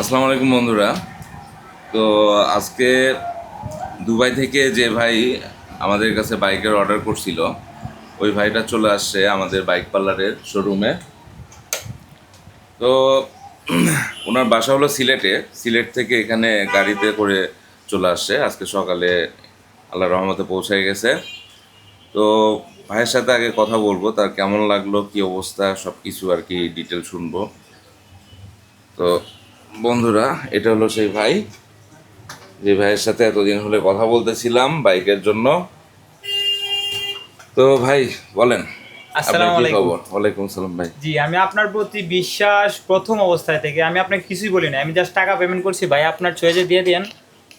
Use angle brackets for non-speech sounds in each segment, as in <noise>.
আসসালামু আলাইকুম বন্ধুরা। তো আজকে দুবাই থেকে যে ভাই আমাদের কাছে বাইকের অর্ডার করছিল, ওই ভাইটা চলে আসছে আমাদের বাইক পার্লারের শোরুমে তো <clears throat> ওনার বাসা হলো সিলেটে। সিলেট থেকে এখানে গাড়িতে করে চলে আসছে। আজকে সকালে আল্লাহ রহমতে পৌঁছে গেছে। তো ভাইয়ের সাথে আগে কথা বলব, তার কেমন লাগল, কি অবস্থা সব কিছু আর কি ডিটেল শুনব। তো বন্ধুরা এটা হলো সেই ভাই। যে ভাইয়ের সাথে এতদিন হলে কথা বলতেছিলাম বাইকের জন্য। তো ভাই বলেন ওয়ালাইকুম সালাম ভাই। জি আমি আপনার প্রতি বিশ্বাস প্রথম অবস্থায় থেকে আমি আপনাকে কিছুই বলি না আমি জাস্ট টাকা পেমেন্ট করছি। ভাই আপনার দিয়ে দেন।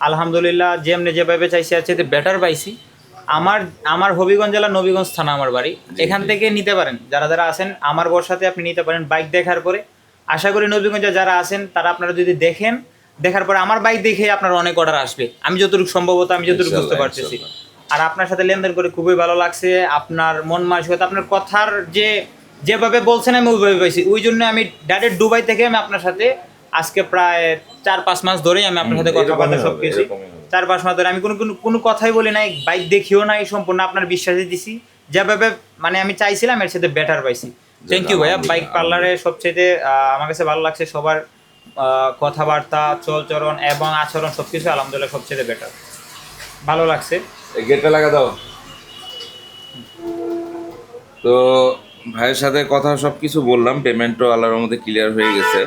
আলহামদুলিল্লাহ যেমনি যেভাবে চাইছি আছে বেটার পাইছি। আমার আমার হবিগঞ্জ জেলা নবীগঞ্জ থানা আমার বাড়ি। এখান থেকে নিতে পারেন। যারা যারা আছেন আমার বর্ষাতে আপনি নিতে পারেন। বাইক দেখার পরে আশা করি নবীগঞ্জে যারা আছেন তারা আপনারা যদি দেখেন দেখার পরে আমার বাইক দেখে আপনার অনেক অর্ডার আসবে। আমি যতটুকু সম্ভবত আমি যতটুকু বুঝতে পারতেছি। আর আপনার সাথে লেনদেন করে খুবই ভালো লাগছে আপনার মন মানসিকতা আপনার কথার যে যেভাবে বলছেন আমি ওইভাবে পাইছি। ওই জন্য আমি ডাইরেক্ট দুবাই থেকে আমি আপনার সাথে আজকে প্রায় চার পাঁচ মাস ধরেই আমি আপনার সাথে হুম, কথাবার্তা সব কিছু চার পাঁচ মাস ধরে আমি কোনো কোনো কোনো কথাই বলি নাই বাইক দেখিও নাই সম্পূর্ণ আপনার বিশ্বাসে দিছি। যেভাবে মানে আমি চাইছিলাম এর সাথে বেটার পাইছি। থ্যাংক ইউ ভাইয়া. বাইক পার্লারে সবচেয়ে আমার কাছে ভালো লাগছে সবার কথাবার্তা চলচরণ এবং আচরণ সবকিছু আলহামদুলিল্লাহ সবচেয়ে বেটার ভালো লাগছে। গেটটা লাগা দাও। তো ভাইয়ের সাথে কথা সব কিছু বললাম পেমেন্টও আল্লাহর মধ্যে ক্লিয়ার হয়ে গেছে।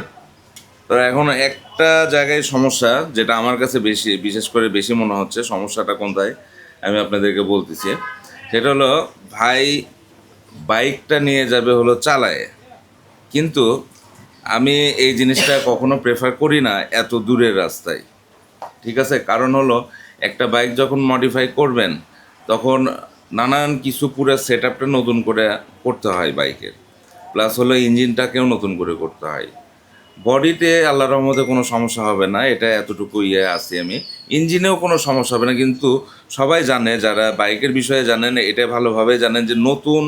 তো এখন একটা জায়গায় সমস্যা যেটা আমার কাছে বেশি বিশেষ করে বেশি মনে হচ্ছে সমস্যাটা কোনটায় আমি আপনাদেরকে বলতেছি। সেটা হলো ভাই বাইকটা নিয়ে যাবে হলো চালায়। কিন্তু আমি এই জিনিসটা কখনো প্রেফার করি না এত দূরের রাস্তায়। ঠিক আছে? কারণ হলো একটা বাইক যখন মডিফাই করবেন, তখন নানান কিছু পুরো সেট আপটা নতুন করে করতে হয় বাইকের। প্লাস হলো ইঞ্জিনটাকেও নতুন করে করতে হয়। বডিতে আল্লাহ রহমতে কোনো সমস্যা হবে না, এটা এতটুকু ইয়ে আছি আমি। ইঞ্জিনেও কোনো সমস্যা হবে না, কিন্তু সবাই জানে, যারা বাইকের বিষয়ে জানেন, এটা ভালোভাবে জানেন যে নতুন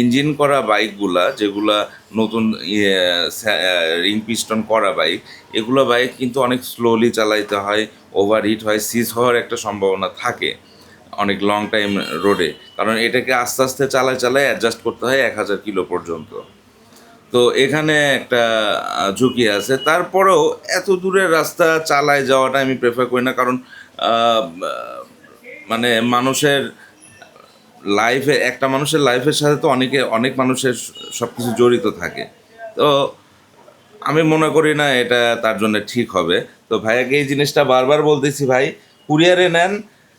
ইঞ্জিন করা বাইকগুলা, যেগুলা নতুন ইয়ে রিং পিস্টন করা বাইক, এগুলো বাইক কিন্তু অনেক স্লোলি চালাইতে হয় ওভারহিট হয় সিজ হওয়ার একটা সম্ভাবনা থাকে অনেক লং টাইম রোডে কারণ এটাকে আস্তে আস্তে চালায় চালায় অ্যাডজাস্ট করতে হয় এক হাজার কিলো পর্যন্ত। তো এখানে একটা ঝুঁকি আছে। তারপরেও এত দূরের রাস্তা চালায় যাওয়াটা আমি প্রেফার করি না, কারণ মানে মানুষের লাইফে একটা মানুষের লাইফের সাথে তো অনেকে অনেক মানুষের সব কিছু জড়িত থাকে। তো আমি মনে করি না এটা তার জন্য ঠিক হবে। তো ভাইয়াকে এই জিনিসটা বারবার বলতেছি ভাই কুরিয়ারে নেন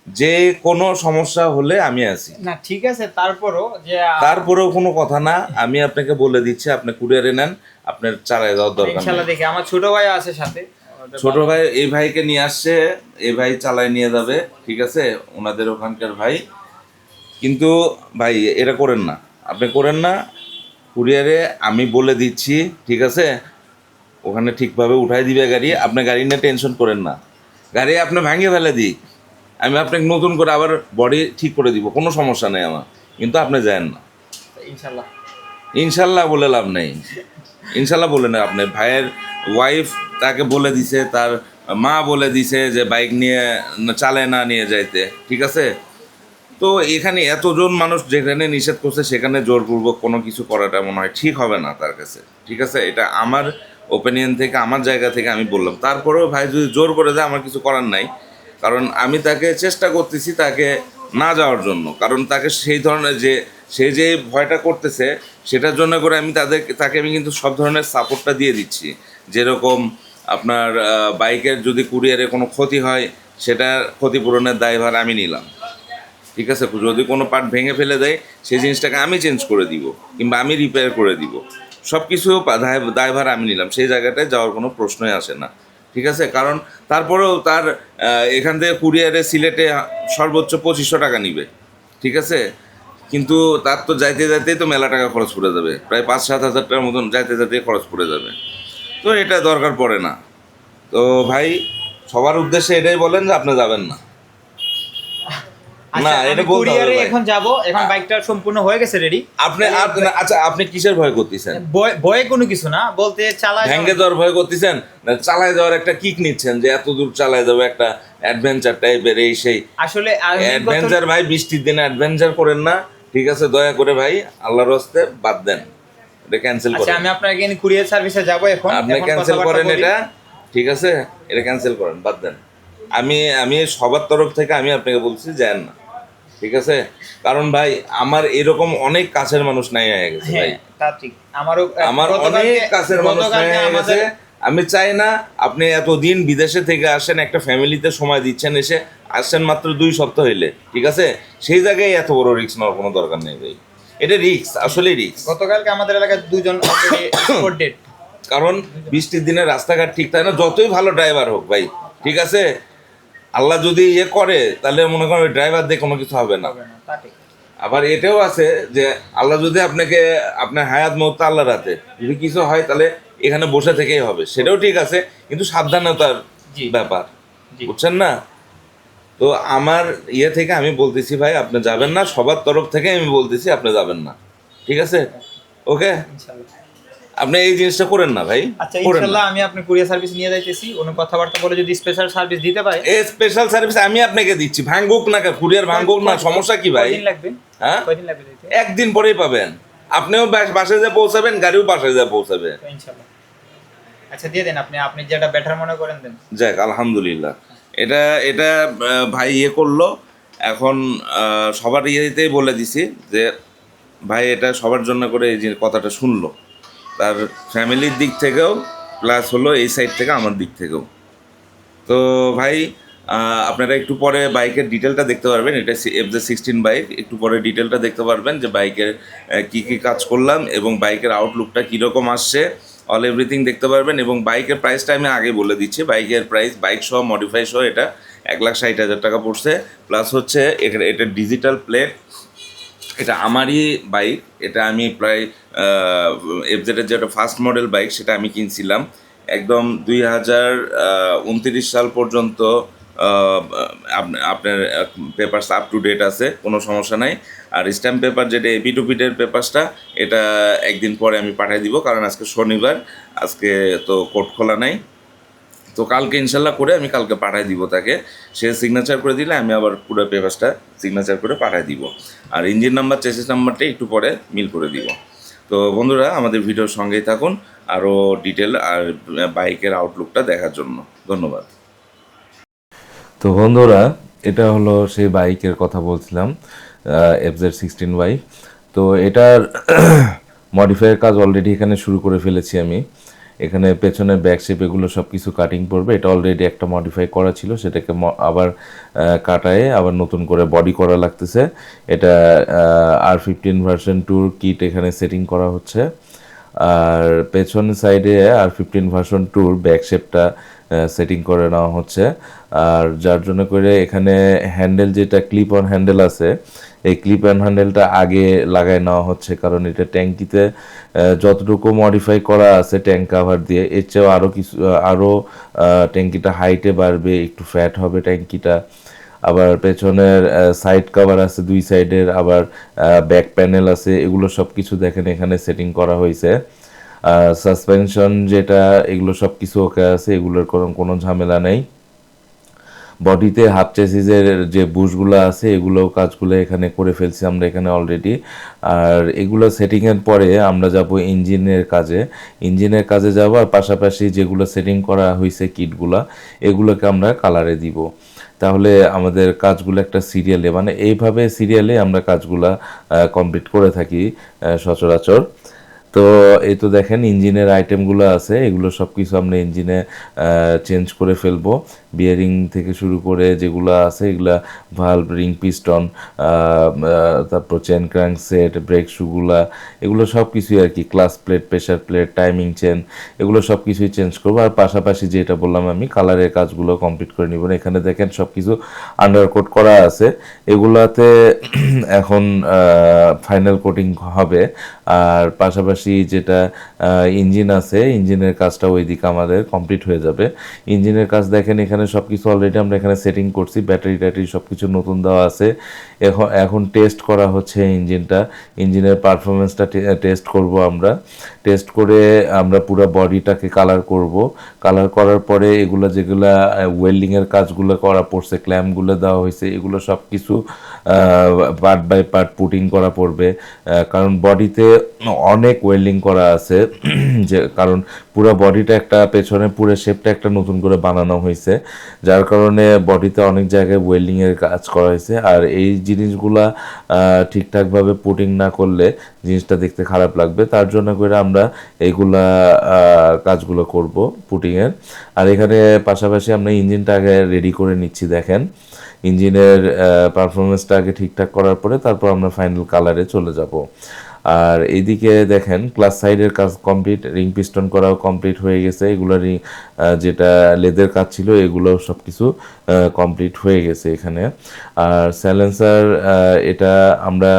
যে কোনো সমস্যা হলে আমি আছি। না ঠিক আছে তারপরও যে তারপরেও কোনো কথা না আমি আপনাকে বলে দিচ্ছি আপনি কুরিয়ারে নেন আপনার চালায় যাওয়ার দরকার দেখি আমার ছোট ভাই আছে সাথে। ছোট ভাই এই ভাইকে নিয়ে আসছে এই ভাই চালায় নিয়ে যাবে ঠিক আছে? ওনাদের ওখানকার ভাই। কিন্তু ভাই এটা করেন না। আপনি করেন না কুরিয়ারে আমি বলে দিচ্ছি ঠিক আছে? ওখানে ঠিকভাবে উঠাই দিবে গাড়ি আপনি গাড়ি নিয়ে টেনশন করেন না। গাড়ি আপনি ভাঙিয়ে ফেলে দিই। আমি আপনাকে নতুন করে আবার বডি ঠিক করে দিব কোনো সমস্যা নেই আমার। কিন্তু আপনি যান না। ইনশাল্লাহ। ইনশাল্লাহ বলে লাভ নেই। ইনশাল্লাহ বলে না আপনি। ভাইয়ের ওয়াইফ তাকে বলে দিছে, তার মা বলে দিছে যে বাইক নিয়ে, চালে না নিয়ে যাইতে, ঠিক আছে? তো এখানে এতজন মানুষ যেখানে নিষেধ করছে সেখানে জোরপূর্বক কোনো কিছু করাটা মনে হয় ঠিক হবে না তার কাছে, ঠিক আছে? এটা আমার ওপিনিয়ন থেকে, আমার জায়গা থেকে আমি বললাম। তারপরেও ভাই যদি জোর করে দেয়, আমার কিছু করার নাই। কারণ আমি তাকে চেষ্টা করতেছি তাকে না যাওয়ার জন্য। কারণ তাকে সেই ধরনের যে সে যে ভয়টা করতেছে, সেটার জন্য করে আমি তাদের, তাকে আমি কিন্তু সব ধরনের সাপোর্টটা দিয়ে দিচ্ছি। যেরকম আপনার বাইকের যদি কুরিয়ারে কোনো ক্ষতি হয় সেটা ক্ষতিপূরণের দায়ভার আমি নিলাম। ঠিক আছে? যদি কোনো পার্ট ভেঙে ফেলে দেয়, সেই জিনিসটাকে আমি চেঞ্জ করে দিব, কিংবা আমি রিপেয়ার করে দিব। সব কিছু দায়- দায়ভার আমি নিলাম। সেই জায়গাটায় যাওয়ার কোনো প্রশ্নই আসে না। ঠিক আছে? কারণ তারপরেও তার এখান থেকে কুরিয়ারে সিলেটে সর্বোচ্চ পঁচিশশো টাকা নিবে। ঠিক আছে? কিন্তু তার তো যাইতে যাইতেই তো মেলা টাকা খরচ পড়ে যাবে। প্রায় পাঁচ সাত হাজার টাকার মতন যাইতে যাইতে খরচ পড়ে যাবে। তো এটা দরকার পড়ে না। তো ভাই সবার উদ্দেশ্যে এটাই বলেন যে আপনি যাবেন না। আচ্ছা এটা বলতে হবে কুরিয়ারে এখন যাব। এখন বাইকটা সম্পূর্ণ হয়ে গেছে রেডি আপনি আচ্ছা আপনি কিসের ভয় করতেছেন? বয়ে কোনো কিছু না। বলতে চালায় যাওয়ার ভয় করতেছেন? না চালায় যাওয়ার একটা কিক নিচ্ছেন যে এত দূর চালায় যাব একটা অ্যাডভেঞ্চার টাইপের এই সেই আসলে অ্যাডভেঞ্চার ভাই বৃষ্টির দিনে অ্যাডভেঞ্চার করেন না। ঠিক আছে দয়া করে ভাই আল্লাহর হস্তে বাদ দেন। এটা ক্যান্সেল করেন আচ্ছা করেন। আমি আপনাকে কুরিয়ার সার্ভিসে যাব এখন। আপনি ক্যান্সেল করেন এটা ঠিক আছে? এটা ক্যান্সেল করেন বাদ দেন। আমি আমি সবার তরফ থেকে আমি আপনাকে বলছি যান না। ঠিক আছে? কারণ ভাই আমার এরকম অনেক কাছের মানুষ নাই হয়ে গেছে ভাই। হ্যাঁ তা ঠিক। আমারও আমার অনেক কাছের মানুষ নাই হয়ে গেছে। আমি চাই না আপনি এতদিন বিদেশে থেকে আসেন একটা ফ্যামিলিতে সময় দিচ্ছেন এসে আসছেন মাত্র দুই সপ্তাহ হইলে ঠিক আছে? সেই জায়গায় এত বড় রিস্ক নেওয়ার কোনো দরকার নেই ভাই। এটা রিস্ক আসলে রিস্ক গতকালকে আমাদের এলাকায় দুজন কারণ বৃষ্টির দিনে রাস্তাঘাট ঠিক থাকে না? যতই ভালো ড্রাইভার হোক ভাই ঠিক আছে? আল্লাহ যদি ইয়ে করে তাহলে মনে করেন ড্রাইভার দিয়ে কোনো কিছু হবে না। আবার এটাও আছে যে আল্লাহ যদি আপনাকে আপনার হায়াত মহত্তা আল্লাহর হাতে যদি কিছু হয় তাহলে এখানে বসে থেকেই হবে। সেটাও ঠিক আছে কিন্তু সাবধানতার ব্যাপার। বুঝছেন না? তো আমার ইয়ে থেকে আমি বলতেছি ভাই আপনি যাবেন না। সবার তরফ থেকে আমি বলতেছি আপনি যাবেন না। ঠিক আছে? ওকে? আপনি এই জিনিসটা করেন না ভাই। আচ্ছা ইনশাআল্লাহ আমি আপনি কুরিয়ার সার্ভিস নিয়ে যাইতেছি। উনি কথাবার্তা বলে যদি স্পেশাল সার্ভিস দিতে পারে। এই স্পেশাল সার্ভিস আমি আপনাকে দিচ্ছি। ভাঙ্গুক না কুরিয়ার ভাঙ্গুক না সমস্যা কি ভাই? কয়দিন লাগবে? হ্যাঁ? কয়দিন লাগবে একদিন পরেই পাবেন। আপনিও বাস- বাসায় যা পৌঁছাবেন গাড়িও বাসায় যা পৌঁছাবে ইনশাআল্লাহ আচ্ছা দিয়ে দেন আপনি আপনি যেটা বেটার মনে করেন দেন। যাক আলহামদুলিল্লাহ। এটা এটা ভাই ইয়ে করল। এখন সবার ইয়েতেই বলে দিছি যে ভাই এটা সবার জন্য করে এই যে কথাটা শুনলো। তার ফ্যামিলির দিক থেকেও প্লাস হলো এই সাইড থেকে আমার দিক থেকেও। তো ভাই আপনারা একটু পরে বাইকের ডিটেলটা দেখতে পারবেন। এটা এফ জে সিক্সটিন বাইক একটু পরে ডিটেলটা দেখতে পারবেন যে বাইকের কী কী কাজ করলাম এবং বাইকের আউটলুকটা কীরকম আসছে। অল এভরিথিং দেখতে পারবেন এবং বাইকের প্রাইসটা আমি আগে বলে দিচ্ছি। বাইকের প্রাইস বাইক সহ মডিফাই সহ এটা এক লাখ ষাট হাজার টাকা পড়ছে। প্লাস হচ্ছে এটা ডিজিটাল প্লেট এটা আমারই বাইক এটা আমি প্রায় এফ এফজেডের যেটা ফার্স্ট মডেল বাইক সেটা আমি কিনছিলাম। একদম দুই হাজার উনত্রিশ সাল পর্যন্ত আপনার পেপারস আপ টু ডেট আছে, কোনো সমস্যা নাই। আর স্ট্যাম্প পেপার যেটা এপি টু পিটের পেপারসটা এটা একদিন পরে আমি পাঠিয়ে দিব, কারণ আজকে শনিবার, আজকে তো কোর্ট খোলা নাই। তো কালকে ইনশাল্লাহ করে আমি কালকে পাঠিয়ে দিব তাকে। সে সিগনেচার করে দিলে আমি আবার পুরো পেপারসটা সিগনেচার করে পাঠিয়ে দিব। আর ইঞ্জিন নাম্বার চেসিস নাম্বারটা একটু পরে মিল করে দিব। তো বন্ধুরা, আমাদের ভিডিওর সঙ্গেই থাকুন, আরও ডিটেল আর বাইকের আউটলুকটা দেখার জন্য। ধন্যবাদ। তো বন্ধুরা, এটা হলো সেই বাইকের কথা বলছিলাম এফজেড সিক্সটিন বাইক তো এটার <clears throat> মডিফাইয়ের কাজ অলরেডি এখানে শুরু করে ফেলেছি আমি। এখানে পেছনের ব্যাক শেপ এগুলো সব কিছু কাটিং পড়বে। এটা অলরেডি একটা মডিফাই করা ছিল, সেটাকে আবার কাটায়ে আবার নতুন করে বডি করা লাগতেছে। এটা আর ফিফটিন ভার্সন টুর কিট এখানে সেটিং করা হচ্ছে। আর পেছন সাইডে আর ফিফটিন ভার্সন টুর ব্যাক শেপটা সেটিং করে নেওয়া হচ্ছে। আর যার জন্য করে এখানে হ্যান্ডেল যেটা ক্লিপ অন হ্যান্ডেল আছে, এই ক্লিপ অন হ্যান্ডেলটা আগে লাগাই নেওয়া হচ্ছে, কারণ এটা ট্যাঙ্কিতে যতটুকু মডিফাই করা আছে ট্যাঙ্ক কাভার দিয়ে, এর চেয়েও আরও কিছু আরও ট্যাঙ্কিটা হাইটে বাড়বে, একটু ফ্যাট হবে ট্যাঙ্কিটা। আবার পেছনের সাইড কভার আছে দুই সাইডের আবার ব্যাক প্যানেল আছে, এগুলো সব কিছু দেখেন এখানে সেটিং করা হয়েছে। সাসপেনশন যেটা, এগুলো সব কিছু ওকে আছে, এগুলোর কোনো কোনো ঝামেলা নেই। বডিতে হাফ চেসিসের যে বুশগুলো আছে এগুলো কাজগুলো এখানে করে ফেলছি আমরা এখানে অলরেডি আর এগুলো সেটিংয়ের পরে আমরা যাব ইঞ্জিনের কাজে। ইঞ্জিনের কাজে যাব আর পাশাপাশি যেগুলো সেটিং করা হয়েছে কিটগুলো এগুলোকে আমরা কালারে দিব। তাহলে আমাদের কাজগুলো একটা সিরিয়ালে মানে এইভাবে সিরিয়ালে আমরা কাজগুলা কমপ্লিট করে থাকি সচরাচর। তো এই তো দেখেন, ইঞ্জিনের আইটেমগুলো আছে, এগুলো সব কিছু আমরা ইঞ্জিনে চেঞ্জ করে ফেলব। বিয়ারিং থেকে শুরু করে যেগুলো আছে, এগুলা ভালভ রিং পিস্টন তারপর চেন ক্র্যাঙ্ক সেট ব্রেক শুগুলা এগুলো সব কিছুই আর কি clutch plate pressure plate timing chain এগুলো সব কিছুই চেঞ্জ করব। আর পাশাপাশি যেটা বললাম আমি কালারের কাজগুলো কমপ্লিট করে নিব। এখানে দেখেন সব কিছু আন্ডারকোট করা আছে। এগুলাতে <clears throat> এখন ফাইনাল কোটিং হবে। আর পাশাপাশি পাশাপাশি যেটা ইঞ্জিন আছে ইঞ্জিনের কাজটা ওইদিকে আমাদের কমপ্লিট হয়ে যাবে। ইঞ্জিনের কাজ দেখেন এখানে সব কিছু অলরেডি আমরা এখানে সেটিং করছি ব্যাটারি ট্যাটারি সব কিছু নতুন দেওয়া আছে। এখন এখন টেস্ট করা হচ্ছে ইঞ্জিনটা ইঞ্জিনের পারফরমেন্সটা টেস্ট করব আমরা। টেস্ট করে আমরা পুরো বডিটাকে কালার করব। কালার করার পরে এগুলো যেগুলো ওয়েল্ডিংয়ের কাজগুলো করা পড়ছে ক্ল্যাম্পগুলো দেওয়া হয়েছে, এগুলো সব কিছু পার্ট বাই পার্ট পুটিং করা পড়বে। কারণ বডিতে অনেক ওয়েল্ডিং করা আছে। <clears throat> যে, কারণ পুরো বডিটা একটা পেছনে পুরো শেপটা একটা নতুন করে বানানো হয়েছে। যার কারণে বডিতে অনেক জায়গায় ওয়েল্ডিংয়ের কাজ করা হয়েছে। আর এই জিনিসগুলা ঠিকঠাকভাবে পুটিং না করলে জিনিসটা দেখতে খারাপ লাগবে। তার জন্য করে আমরা এইগুলা কাজগুলো করব পুটিং এর আর এখানে পাশাপাশি আমরা ইঞ্জিনটা আগে রেডি করে নিচ্ছি, দেখেন। ইঞ্জিনের পারফরমেন্সটা আগে ঠিকঠাক করার পরে তারপর আমরা ফাইনাল কালারে চলে যাব। আর এইদিকে দেখেন ক্লাস সাইডের কাজ কমপ্লিট রিং পিস্টন করাও কমপ্লিট হয়ে গেছে। এগুলো রিং যেটা লেদের কাজ ছিল এগুলো সব কিছু কমপ্লিট হয়ে গেছে এখানে। আর স্যালেন্সার এটা আমরা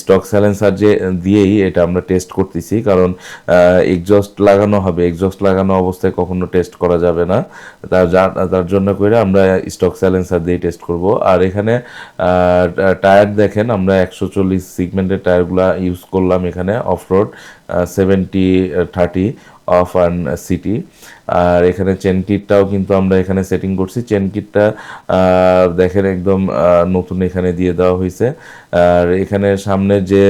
স্টক স্যালেন্সার যে দিয়েই এটা আমরা টেস্ট করতেছি। কারণ এক্সজস্ট লাগানো হবে। এক্সজস্ট লাগানো অবস্থায় কখনো টেস্ট করা যাবে না। তার তার জন্য করে আমরা স্টক স্যালেন্সার দিয়ে টেস্ট করব। আর এখানে টায়ার দেখেন, আমরা একশো চল্লিশ সিগমেন্টের টায়ারগুলো ইউজ করলাম এখানে off road seventy thirty off and city আর এখানে চেন কিটটাও কিন্তু আমরা এখানে সেটিং করছি। চেন কিটটা দেখেন একদম নতুন এখানে দিয়ে দেওয়া হয়েছে আর এখানে সামনে যে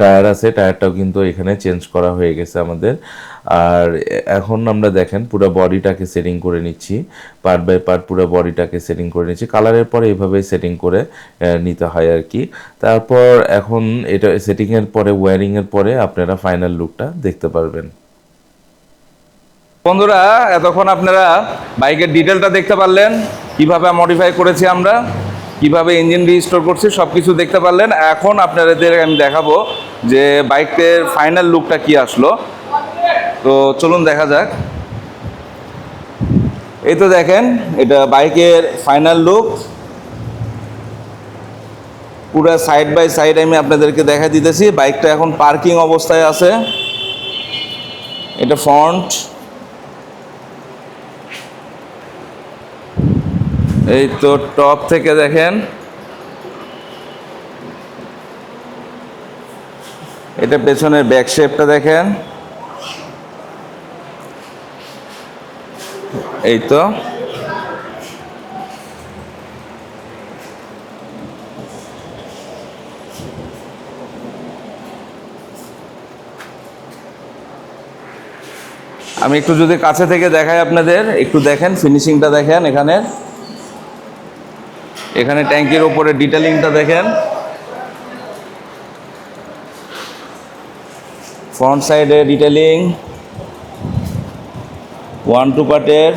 টায়ার আছে, টায়ারটাও কিন্তু এখানে চেঞ্জ করা হয়ে গেছে আমাদের। আর এখন আমরা দেখেন পুরো বডিটাকে সেটিং করে নিচ্ছি। পার্ট বাই পার্ট পুরো বডিটাকে সেটিং করে নিচ্ছি। কালারের পরে এইভাবেই সেটিং করে নিতে হয় আর কি। তারপর এখন এটা সেটিংয়ের পরে ওয়্যারিংয়ের পরে আপনারা ফাইনাল লুকটা দেখতে পারবেন। বন্ধুরা, এতক্ষণ আপনারা বাইকের ডিটেলটা দেখতে পারলেন, কীভাবে মডিফাই করেছি আমরা, কীভাবে ইঞ্জিন রিস্টোর করছি সব কিছু দেখতে পারলেন। এখন আপনাদের আমি দেখাবো যে বাইকের ফাইনাল লুকটা কি আসলো। তো চলুন দেখা যাক। এই তো দেখেন, এটা বাইকের ফাইনাল লুক পুরো সাইড বাই সাইড আমি আপনাদেরকে দেখা দিতেছি। বাইকটা এখন পার্কিং অবস্থায় আছে। এটা ফ্রন্ট এই তো টপ থেকে দেখেন। এটা পেছনের ব্যাক শেপটা দেখেন। এই তো। আমি একটু যদি কাছে থেকে দেখাই আপনাদের, একটু দেখেন ফিনিশিংটা দেখেন এখানে এখানে ট্যাঙ্কির ওপরে ডিটেলিংটা দেখেন। ফ্রন্ট সাইডে ডিটেলিং ওয়ান টু পার্টের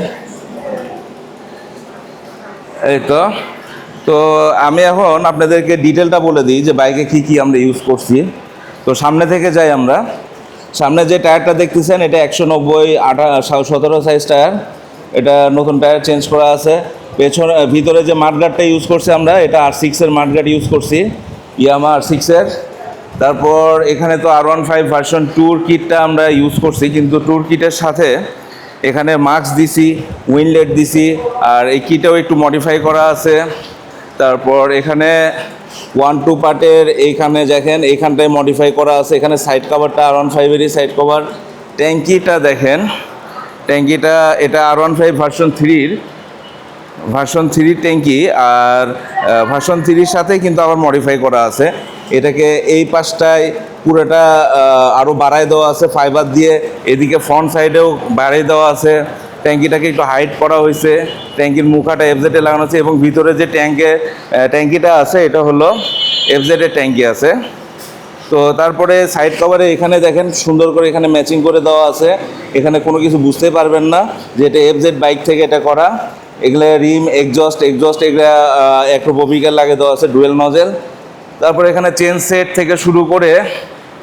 এই তো তো আমি এখন আপনাদেরকে ডিটেলটা বলে দিই যে বাইকে কি কি আমরা ইউজ করছি। তো সামনে থেকে যাই আমরা। সামনে যে টায়ারটা দেখতেছেন, এটা একশো নব্বই আঠা সতেরো সাইজ টায়ার। এটা নতুন টায়ার চেঞ্জ করা আছে। পেছনে ভিতরে যে মাঠগার্ডটা ইউজ করছি আমরা, এটা আর সিক্সের মাঠগার্ড ইউজ করছি, ইয়ামা আর সিক্সের তারপর এখানে তো আর ওয়ান ফাইভ ভার্সন ট্যুর কিটটা আমরা ইউজ করছি, কিন্তু ট্যুর কিটের সাথে এখানে মাস্ক দিছি উইনলেট দিছি, আর এই কিটাও একটু মডিফাই করা আছে। তারপর এখানে ওয়ান টু পার্টের এইখানে দেখেন, এইখানটায় মডিফাই করা আছে। এখানে সাইড কভারটা আর ওয়ান ফাইভেরই সাইড কভার ট্যাঙ্কিটা দেখেন, ট্যাঙ্কিটা, এটা আর ওয়ান ফাইভ ভার্সন থ্রির ভার্সন থ্রি ট্যাঙ্কি আর ভার্সন থ্রির সাথে কিন্তু আবার মডিফাই করা আছে। এটাকে এই পাশটায় পুরোটা আরও বাড়ায় দেওয়া আছে ফাইবার দিয়ে। এদিকে ফ্রন্ট সাইডেও বাড়িয়ে দেওয়া আছে। ট্যাঙ্কিটাকে একটু হাইট করা হয়েছে। ট্যাঙ্কির মুখাটা এফজেটে লাগানো আছে এবং ভিতরে যে ট্যাঙ্কে ট্যাঙ্কিটা আছে, এটা হলো এফজেটের ট্যাঙ্কি আছে। তো তারপরে সাইড কভারে এখানে দেখেন, সুন্দর করে এখানে ম্যাচিং করে দেওয়া আছে। এখানে কোনো কিছু বুঝতে পারবেন না যে এটা এফজেড বাইক থেকে এটা করা। এগুলো রিম এক্সস্ট এক্সস্ট এগুলো অ্যাক্রোপোপিক্যাল লাগে দেওয়া আছে ডুয়েল নজেল তারপরে এখানে চেন সেট থেকে শুরু করে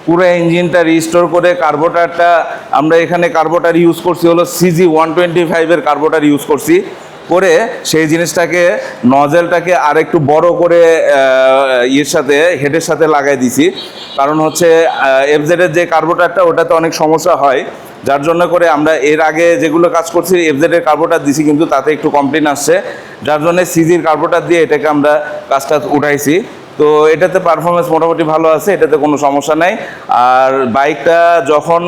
পুরো ইঞ্জিনটা রিস্টোর করে কার্বোটারটা আমরা এখানে কার্বোটার ইউজ করছি, হলো সিজি ওয়ান টোয়েন্টি ফাইভের কার্বোটার ইউজ করছি। করে সেই জিনিসটাকে, নজেলটাকে আর একটু বড় করে ইয়ের সাথে, হেডের সাথে লাগাই দিছি। কারণ হচ্ছে এফজেডের যে কার্বোটারটা, ওটাতে অনেক সমস্যা হয়। যার জন্য করে আমরা এর আগে যেগুলো কাজ করছি এফজেড এর কার্বোটার দিছি, কিন্তু তাতে একটু কমপ্লেন আসছে। যার জন্য সিজির কার্বোটার দিয়ে এটাকে আমরা কাজটা উঠাইছি। তো এটাতে পারফরমেন্স মোটামুটি ভালো আছে, এটাতে কোনো সমস্যা নাই। আর বাইকটা যখন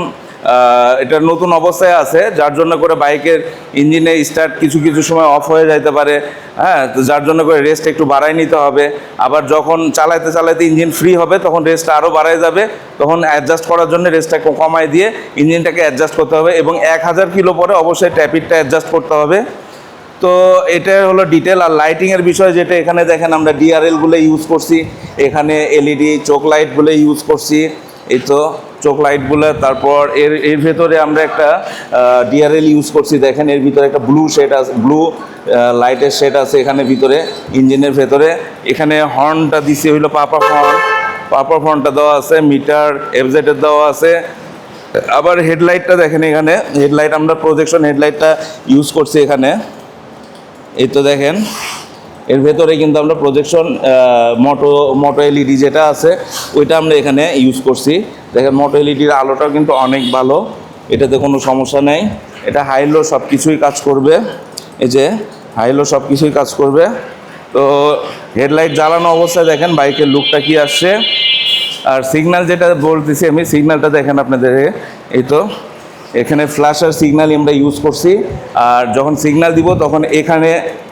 এটা নতুন অবস্থায় আছে, যার জন্য করে বাইকের ইঞ্জিনে স্টার্ট কিছু কিছু সময় অফ হয়ে যাইতে পারে। হ্যাঁ তো যার জন্য করে রেস্ট একটু বাড়াই নিতে হবে। আবার যখন চালাইতে চালাইতে ইঞ্জিন ফ্রি হবে, তখন রেস্টটা আরও বাড়াই যাবে। তখন অ্যাডজাস্ট করার জন্য রেস্টটা কমায় দিয়ে ইঞ্জিনটাকে অ্যাডজাস্ট করতে হবে এবং এক হাজার কিলো পরে অবশ্যই ট্যাপিটটা অ্যাডজাস্ট করতে হবে। তো এটা হলো ডিটেল আর লাইটিংয়ের বিষয় যেটা এখানে দেখেন, আমরা ডিআরএলগুলো ইউজ করছি। এখানে এলইডি চোখ লাইটগুলো ইউজ করছি। এই তো চোখ লাইটগুলো, তারপর এর এর ভেতরে আমরা একটা ডিআরএল ইউজ করছি। দেখেন এর ভিতরে একটা ব্লু শেড আছে ব্লু লাইটের শেড আছে এখানে ভিতরে, ইঞ্জিনের ভেতরে। এখানে হর্নটা দিছি, হইল পাপা হর্ন পাপা হর্নটা দেওয়া আছে মিটার এফজেডের দেওয়া আছে। আবার হেডলাইটটা দেখেন এখানে হেডলাইট আমরা প্রজেকশন হেডলাইটটা ইউজ করছি এখানে। এই তো দেখেন। এর ভেতরে কিন্তু আমরা প্রজেকশন মোটো মোটো এলইডি যেটা আছে, ওইটা আমরা এখানে ইউজ করছি। দেখেন মোটো এলইডির আলোটাও কিন্তু অনেক ভালো। এটাতে কোনো সমস্যা নেই। এটা হাইলো সব কিছুই কাজ করবে। এই যে হাইলো সব কিছুই কাজ করবে। তো হেডলাইট জ্বালানো অবস্থায় দেখেন বাইকের লুকটা কি আসছে। আর সিগন্যাল যেটা বলতেছি আমি সিগন্যালটা দেখেন আপনাদের। এই তো, এখানে ফ্ল্যাশার সিগন্যাল আমরা ইউজ করছি। আর যখন সিগন্যাল দিব, তখন এখানে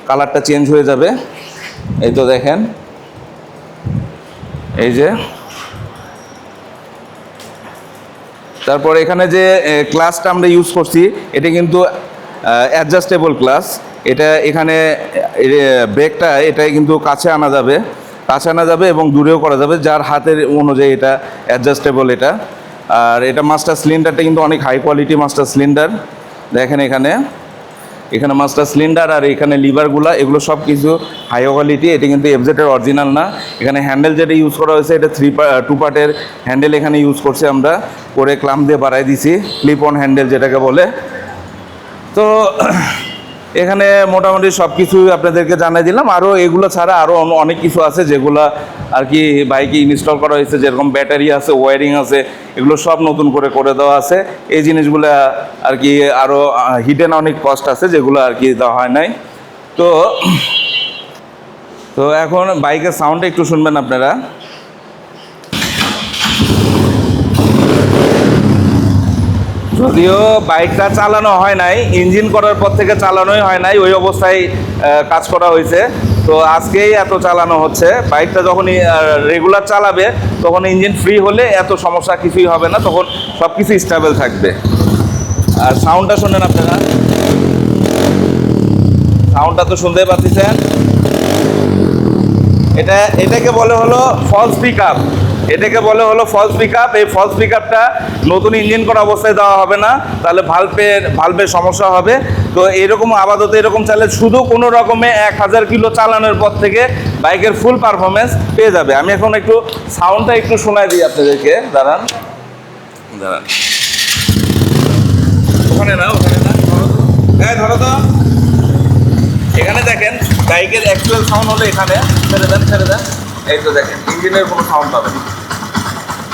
কালারটা চেঞ্জ হয়ে যাবে। এই তো দেখেন। এই যে। তারপর এখানে যে ক্লাসটা আমরা ইউজ করছি, এটা কিন্তু অ্যাডজাস্টেবল ক্লাস এটা এখানে ব্রেকটা এটাই কিন্তু কাছে আনা যাবে। কাছে আনা যাবে এবং দূরেও করা যাবে, যার হাতের অনুযায়ী এটা অ্যাডজাস্টেবল এটা। আর এটা মাস্টার সিলিন্ডারটা কিন্তু অনেক হাই কোয়ালিটি মাস্টার সিলিন্ডার দেখেন এখানে। এখানে মাছটা সিলিন্ডার আর এখানে লিভারগুলা এগুলো সব কিছু হাই কোয়ালিটি এটা কিন্তু এফজেটের অরিজিনাল না। এখানে হ্যান্ডেল যেটা ইউজ করা হয়েছে, এটা থ্রি টু পার্টের হ্যান্ডেল এখানে ইউজ করছি আমরা। করে ক্লাম দিয়ে বাড়াই দিছি ক্লিপ অন হ্যান্ডেল যেটাকে বলে। তো এখানে মোটামুটি সব কিছুই আপনাদেরকে জানাই দিলাম। আরও এগুলো ছাড়া আরও অনেক কিছু আছে যেগুলো আর কি বাইকে ইনস্টল করা হয়েছে, যেরকম ব্যাটারি আছে ওয়ারিং আছে, এগুলো সব নতুন করে করে দেওয়া আছে। এই জিনিসগুলো আর কি আরও হিডেন অনেক কস্ট আছে যেগুলো আর কি দেওয়া হয় নাই। তো তো এখন বাইকের সাউন্ডটা একটু শুনবেন আপনারা। যদিও বাইকটা চালানো হয় নাই, ইঞ্জিন করার পর থেকে চালানোই হয় নাই, ওই অবস্থায় কাজ করা হয়েছে। তো আজকেই এত চালানো হচ্ছে। বাইকটা যখন রেগুলার চালাবে, তখন ইঞ্জিন ফ্রি হলে এত সমস্যা কিছুই হবে না, তখন সব কিছু স্টেবল থাকবে। আর সাউন্ডটা শোনেন আপনারা। সাউন্ডটা তো শুনতেই পাচ্ছেন। এটা, এটাকে বলে হলো ফলস পিক আপ এটাকে বলে হলো ফলস পিক এই ফলস পিক নতুন ইঞ্জিন করা অবস্থায় দেওয়া হবে না। তাহলে ভাল্বের ভাল্বের সমস্যা হবে। তো এরকম আপাতত এরকম চালে শুধু কোনো রকমে এক হাজার কিলো চালানোর পর থেকে বাইকের ফুল পারফরমেন্স পেয়ে যাবে। আমি এখন একটু সাউন্ডটা একটু শোনাই দিই আপনাদেরকে। দাঁড়ান। দাঁড়ান। ওখানে না ওখানে না হ্যাঁ ধরো তো। এখানে দেখেন, বাইকের অ্যাকচুয়াল সাউন্ড হলো এখানে। ছেড়ে দেন ছেড়ে দেন। এই তো দেখেন ইঞ্জিনের কোনো সাউন্ড পাবেন।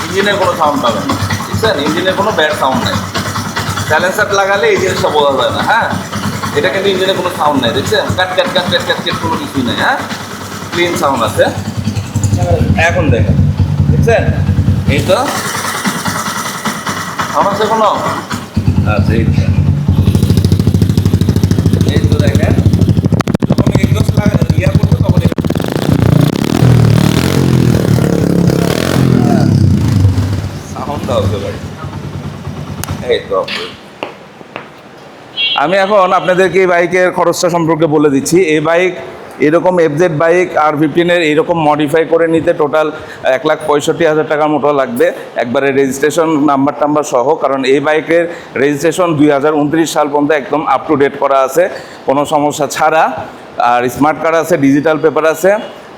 ইঞ্জিনের কোনো সাউন্ড পাবে না। বুঝছেন ইঞ্জিনের কোনো ব্যাড সাউন্ড নেই। ব্যালেন্সার লাগালে এই জিনিসটা বোঝা যায় না হ্যাঁ? এটা কিন্তু ইঞ্জিনের কোনো সাউন্ড নেই, দেখছেন? কাট কাট কাট কাট কাট কাট কোনো কিছুই নেই হ্যাঁ? ক্লিন সাউন্ড আছে। এখন দেখেন, দেখছেন? এই তো। আমার সে কোনো? আচ্ছা এই তো দেখেন যখন এক্সস্ট লাগা ইয়া করবে তখন এই- এই তো। আমি এখন আপনাদেরকে এই বাইকের খরচটা সম্পর্কে বলে দিচ্ছি। এই বাইক এরকম এফজেড বাইক আর ফিফটিনের এইরকম মডিফাই করে নিতে টোটাল এক লাখ পঁয়ষট্টি হাজার টাকার মতো লাগবে। একবারে রেজিস্ট্রেশন নাম্বার টাম্বার সহ, কারণ এই বাইকের রেজিস্ট্রেশন দুই হাজার উনত্রিশ সাল পর্যন্ত একদম আপ টু ডেট করা আছে। কোনো সমস্যা ছাড়া। আর স্মার্ট কার্ড আছে ডিজিটাল পেপার আছে।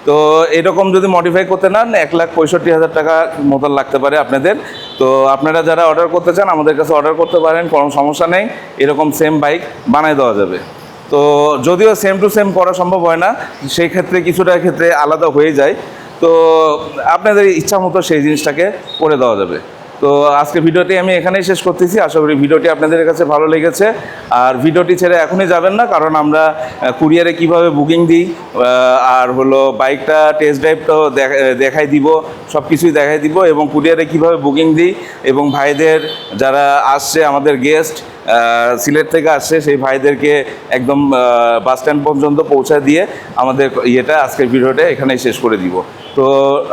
তো এরকম যদি মডিফাই করতে নেন এক লাখ পঁয়ষট্টি হাজার টাকা মতন লাগতে পারে আপনাদের। তো আপনারা যারা অর্ডার করতে চান, আমাদের কাছে অর্ডার করতে পারেন, কোনো সমস্যা নেই। এরকম সেম বাইক বানায় দেওয়া যাবে। তো যদিও সেম টু সেম করা সম্ভব হয় না সেই ক্ষেত্রে কিছুটা ক্ষেত্রে আলাদা হয়ে যায়। তো আপনাদের ইচ্ছা মতো সেই জিনিসটাকে করে দেওয়া যাবে। তো আজকে ভিডিওটি আমি এখানেই শেষ করতেছি। আশা করি ভিডিওটি আপনাদের কাছে ভালো লেগেছে। আর ভিডিওটি ছেড়ে এখনই যাবেন না, কারণ আমরা কুরিয়ারে কীভাবে বুকিং দিই আর হলো বাইকটা টেস্ট ড্রাইভটাও দেখাই দিব সব কিছুই দেখাই দিব, এবং কুরিয়ারে কীভাবে বুকিং দিই, এবং ভাইদের যারা আসছে, আমাদের গেস্ট সিলেট থেকে আসছে সেই ভাইদেরকে একদম বাস স্ট্যান্ড পর্যন্ত পৌঁছায় দিয়ে আমাদের ইয়েটা, আজকের ভিডিওটা এখানেই শেষ করে দিব। তো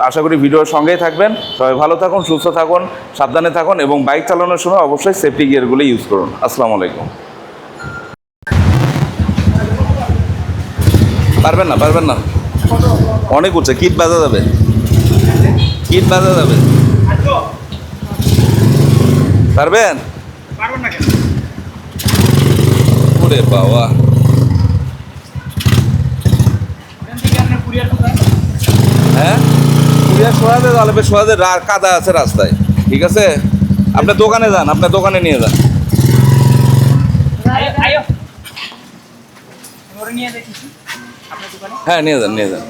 আশা করি ভিডিওর সঙ্গেই থাকবেন। সবাই ভালো থাকুন, সুস্থ থাকুন, সাবধানে থাকুন এবং বাইক চালানোর সময় অবশ্যই সেফটি গিয়ারগুলো ইউজ করুন। আসসালামু আলাইকুম। পারবেন না পারবেন না। অনেক উঠছে কিট বাজা যাবে। কিট বাজা যাবে। পারবেন? না ওরে বাবা। হ্যাঁ? কুরিয়ার সোয়াদে তাহলে সোয়াদে কাদা আছে রাস্তায়। ঠিক আছে? আপনার দোকানে যান আপনার দোকানে নিয়ে যান। আয়ো আয়ো ওরে নিয়ে দেখি আপনার দোকানে হ্যাঁ নিয়ে যান নিয়ে যান।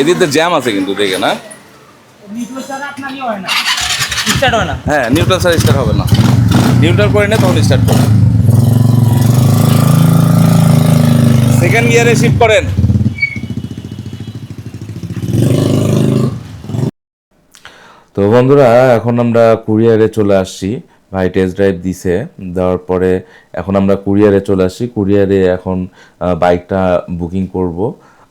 এদিকে জ্যাম আছে কিন্তু দেখে না? হয় নিউট্রাল স্যার স্টার্ট হবে না। নিউট্রাল করে নে তখন স্টার্ট করেন সেকেন্ড গিয়ারে শিফট করেন। তো বন্ধুরা, এখন আমরা কুরিয়ারে চলে আসছি। ভাই টেস্ট ড্রাইভ দিছে, দেওয়ার পরে এখন আমরা কুরিয়ারে চলে আসছি। কুরিয়ারে এখন বাইকটা বুকিং করব।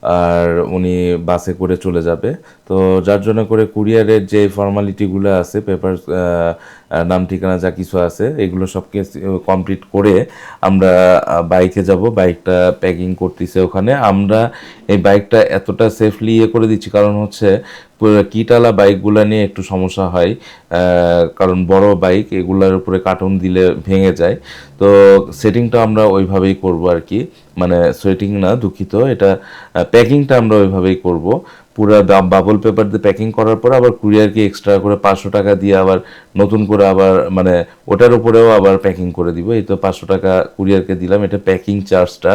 আর উনি বাসে করে চলে যাবে। তো যার জন্য করে কুরিয়ারের যে ফর্মালিটিগুলো আছে পেপার নাম ঠিকানা যা কিছু আছে, এগুলো সব কমপ্লিট করে আমরা বাইকে যাব। বাইকটা প্যাকিং করতেছে ওখানে। আমরা এই বাইকটা এতটা সেফলি ইয়ে করে দিচ্ছি, কারণ হচ্ছে কিটালা বাইকগুলো নিয়ে একটু সমস্যা হয় কারণ বড় বাইক, এগুলোর উপরে কার্টুন দিলে ভেঙে যায়। তো সেটিংটা আমরা ওইভাবেই করব আর কি। মানে সেটিং না দুঃখিত, এটা প্যাকিংটা আমরা ওইভাবেই করব। পুরো বাবল পেপার দিয়ে প্যাকিং করার পর আবার কুরিয়ারকে এক্সট্রা করে পাঁচশো টাকা দিয়ে আবার নতুন করে আবার মানে ওটার উপরেও আবার প্যাকিং করে দিব। এই তো পাঁচশো টাকা কুরিয়ারকে দিলাম। এটা প্যাকিং চার্জটা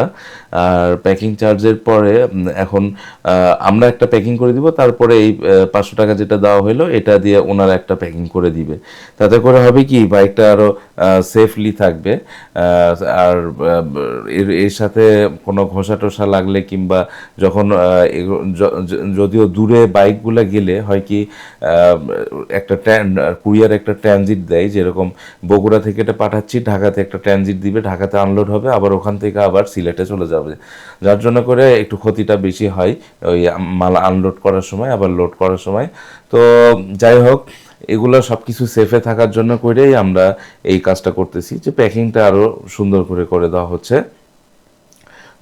আর প্যাকিং চার্জের পরে এখন আমরা একটা প্যাকিং করে দিব। তারপরে এই পাঁচশো টাকা যেটা দেওয়া হলো এটা দিয়ে ওনারা একটা প্যাকিং করে দিবে। তাতে করে হবে কি বাইকটা আরও সেফলি থাকবে। আর এর এর সাথে কোনো ঘষা টসা লাগলে কিংবা যখন যদিও দূরে বাইকগুলো গেলে হয় কি একটা কুরিয়ার একটা ট্রানজিট দেয়। যেরকম বগুড়া থেকে এটা পাঠাচ্ছি, ঢাকাতে একটা ট্রানজিট দিবে, ঢাকাতে আনলোড হবে, আবার ওখান থেকে আবার সিলেটে চলে যাবে। যার জন্য করে একটু ক্ষতিটা বেশি হয় ওই মাল আনলোড করার সময়, আবার লোড করার সময়। তো যাই হোক এগুলো সব কিছু সেফে থাকার জন্য করেই আমরা এই কাজটা করতেছি যে প্যাকিংটা আরও সুন্দর করে করে দেওয়া হচ্ছে,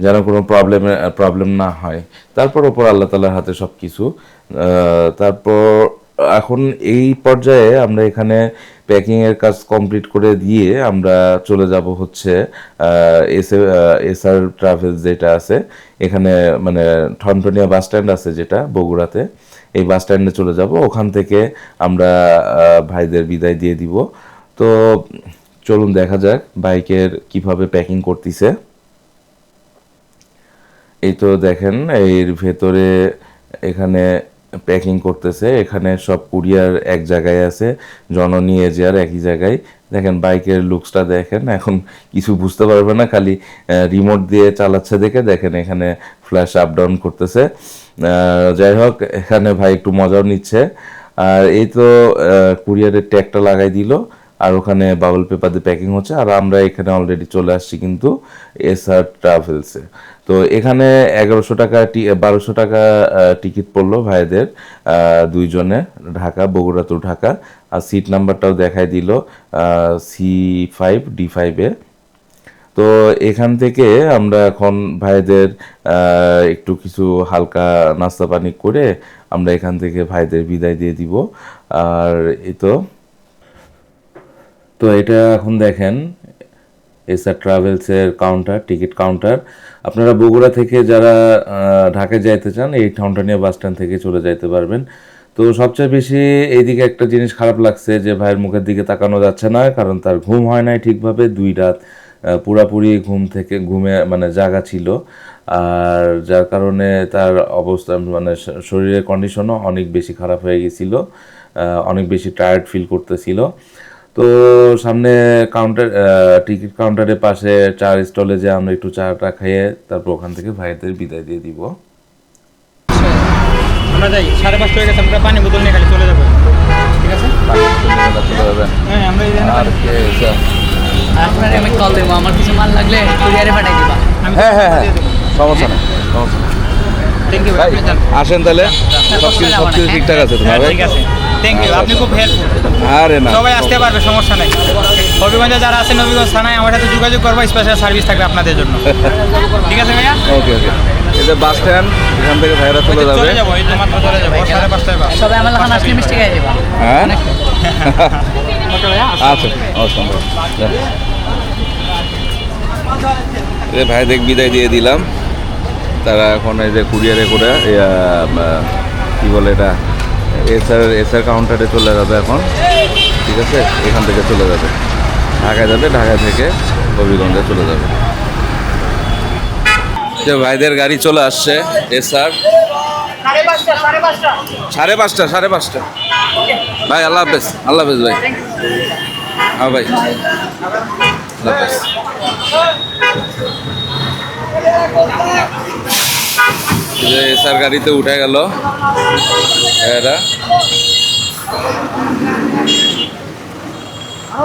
যেন কোনো প্রবলেম প্রবলেম না হয়। তারপর ওপর আল্লাহ তালার হাতে সব কিছু তারপর এখন এই পর্যায়ে আমরা এখানে প্যাকিংয়ের কাজ কমপ্লিট করে দিয়ে আমরা চলে যাব হচ্ছে এস এসআর ট্রাভেলস যেটা আছে, এখানে মানে ঠনটনিয়া বাস স্ট্যান্ড আছে যেটা বগুড়াতে। এই বাস স্ট্যান্ডে চলে যাব। ওখান থেকে আমরা ভাইদের বিদায় দিয়ে দিব। তো চলুন দেখা যাক বাইকের কীভাবে প্যাকিং করতেছে। এই তো দেখেন, এর ভেতরে এখানে প্যাকিং করতেছে। এখানে সব কুরিয়ার এক জায়গায় আছে, জননী এজিয়ার একই জায়গায়। দেখেন বাইকের লুকসটা দেখেন, এখন কিছু বুঝতে পারবে না, খালি রিমোট দিয়ে চালাচ্ছে দেখে। দেখেন এখানে ফ্ল্যাশ আপ ডাউন করতেছে। যাই হোক, এখানে ভাই একটু মজাও নিচ্ছে। আর এই তো কুরিয়ারের ট্যাগটা লাগাই দিল, আর ওখানে বাবল পেপার দিয়ে প্যাকিং হচ্ছে, আর আমরা এখানে অলরেডি চলে আসছি কিন্তু এসআর ট্রাভেলসে। তো এখানে এগারোশো টাকা বারোশো টাকা টিকিট পড়ল ভাইদের দুইজনে, ঢাকা, বগুড়া টু ঢাকা। আর সিট নাম্বারটাও দেখাই দিল সি ফাইভ ডি ফাইভে তো এখান থেকে আমরা এখন ভাইদের একটু কিছু হালকা নাস্তা পানি করে আমরা এখান থেকে ভাইদের বিদায় দিয়ে দিব। আর এই তো। তো এটা এখন দেখেন এসআর ট্রাভেলসের কাউন্টার টিকিট কাউন্টার আপনারা বগুড়া থেকে যারা ঢাকায় যাইতে চান, এই ঠাউনটানিয়া বাস স্ট্যান্ড থেকে চলে যাইতে পারবেন। তো সবচেয়ে বেশি এইদিকে একটা জিনিস খারাপ লাগছে যে ভাইয়ের মুখের দিকে তাকানো যাচ্ছে না, কারণ তার ঘুম হয় নাই ঠিকভাবে দুই রাত। পুরাপুরি ঘুম থেকে ঘুমে মানে জাগা ছিল। আর যার কারণে তার অবস্থা মানে শরীরের কন্ডিশনও অনেক বেশি খারাপ হয়ে গেছিল অনেক বেশি টায়ার্ড ফিল করতেছিল। তো সামনে কাউন্টার টিকিট কাউন্টারের পাশে চার স্টলে যে আমরা একটু চাটা খেয়ে তারপর ওখান থেকে ভাইদের বিদায় দিয়ে দিব। আমরা যাই সাড়ে পাঁচটা হয়ে গেছে আমরা পানি বোতল নিয়ে খালি চলে যাব। ঠিক আছে? চলে যাবেন। হ্যাঁ আমরা আর কে? আপনারে আমি কল দেবো আমার কিছু মাল লাগলে কুরিয়ারে পাঠাই দিবা। হ্যাঁ হ্যাঁ হ্যাঁ সমস্যা নেই সমস্যা থ্যাংক ইউ ভাই আসেন তাহলে সব কিছু সব কিছু ঠিকঠাক আছে তো হ্যাঁ, ভাই? ঠিক আছে। থ্যাংক ইউ আপনি খুব হেল্পফুল আরে না। সবাই আসতে পারবে সমস্যা নাই। হবিগঞ্জে যারা আছেন নবীগঞ্জ থানায় আমার সাথে যোগাযোগ করব স্পেশাল সার্ভিস থাকবে আপনাদের জন্য। <laughs> ঠিক আছে ভাইয়া? ওকে ওকে এই যে বাস স্ট্যান্ড এখান থেকে ভাইরা চলে যাবে। চলে যাব এই তো মাত্র চলে যাব। সাড়ে পাঁচটায় বাস সবাই আমার লাগান আসলে মিষ্টি খাই দিবা। হ্যাঁ। <laughs> আচ্ছা এই যে ভাইদের বিদায় দিয়ে দিলাম। তারা এখন এই যে কুরিয়ারে করে কি বলে এটা? এসআর এসআর কাউন্টারে চলে যাবে এখন। ঠিক আছে? এখান থেকে চলে যাবে। ঢাকায় যাবে ঢাকা থেকে হবিগঞ্জে চলে যাবে। যে ভাইদের গাড়ি চলে আসছে, এসআর। সাড়ে পাঁচটা সাড়ে পাঁচটা। ভাই, আল্লাহ হাফেজ আল্লাহ হাফেজ ভাই। হ্যাঁ ভাই। আল্লাহ হাফেজ। স্যার গাড়িতে উঠে গেল। এরা।